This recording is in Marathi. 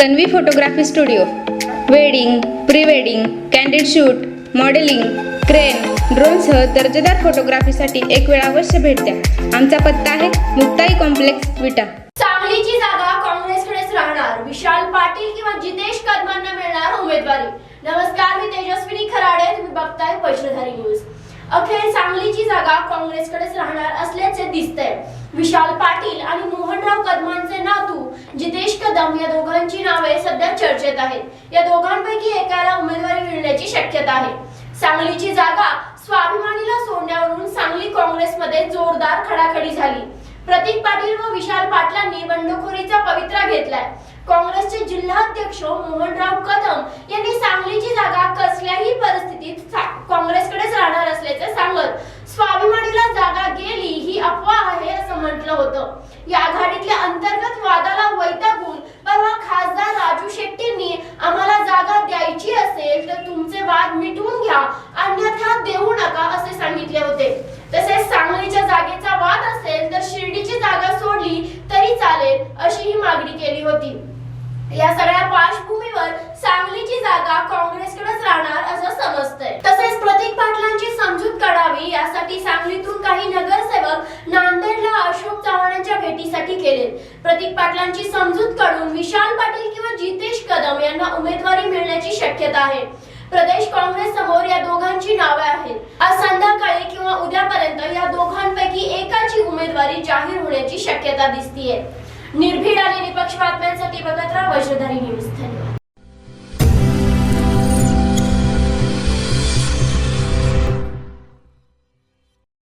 Tanvi photography studio. Wedding pre wedding candid shoot modelling crane ड्रोनसह दर्जेदार फोटोग्राफीसाठी एक वेळ अवश्य भेट द्या. आमचा पत्ता आहे मुक्ताई कॉम्प्लेक्स विटा. सांगलीची जागा काँग्रेसकडेच राहणार. विशाल पाटील किंवा जितेश कदमांना मिळणार उमेदवारी. नमस्कार मी तेजस्विनी खराडे. तुम्ही बघताय वज्रधारी न्यूज. अखेर सांगलीची जागा काँग्रेसकडेच राहणार असल्याचे दिसतंय. विशाल पाटील आणि मोहनराव कदमांचे जितेश कदम या दोघांची नावे सध्या चर्चेत आहेत. या दोघांपैकी एकाला उमेदवारी मिळण्याची शक्यता आहे. सांगलीची जागा स्वाभिमानीला सोडण्यावरून सांगली काँग्रेसमध्ये जोरदार खडाखडी झाली. प्रतीक पाटील व विशाल पाटलांनी बंडखोरीचा पवित्रा घेतलाय. काँग्रेसचे जिल्हाध्यक्ष मोहनराव कदम यांनी सांगलीची जागा कसल्याही परिस्थितीत काँग्रेसकडेच राहणार असल्याचे सांगत स्वाभिमानीला जागा गेली ही अफवा आहे असं म्हटलं होतं. या आघाडीतल्या वाद मिटवून घ्या. अन्यथा देऊ नका असे सांगितले होते. तसेच सांगलीच्या जागेचा वाद असेल तर शिर्डीची जागा सोडली तरी चालेल अशी ही मागणी केली होती. या सगळ्या पार्श्वभूमीवर सांगलीची जागा काँग्रेसकडेच राहणार असं समजतंय. तसेच प्रतीक पाटलांची समजूत काढावी यासाठी सांगलीतून काही नगरसेवक नांदेडला अशोक चव्हाणांच्या भेटीसाठी गेले. प्रतीक पाटलांची समजूत काढून विशाल पाटील किंवा जितेश कदम यांना उमेदवारी मिळण्याची शक्यता आहे. प्रदेश काँग्रेस समोर या दोघांची नावे आहेत. आज संध्याकाळी किंवा उद्यापर्यंत या दोघांपैकी एकाची उमेदवारी जाहीर होण्याची शक्यता दिसतीये. निर्भीड आणि निपक्ष बातम्यांसाठी बघत राहा वज्रधारी न्यूज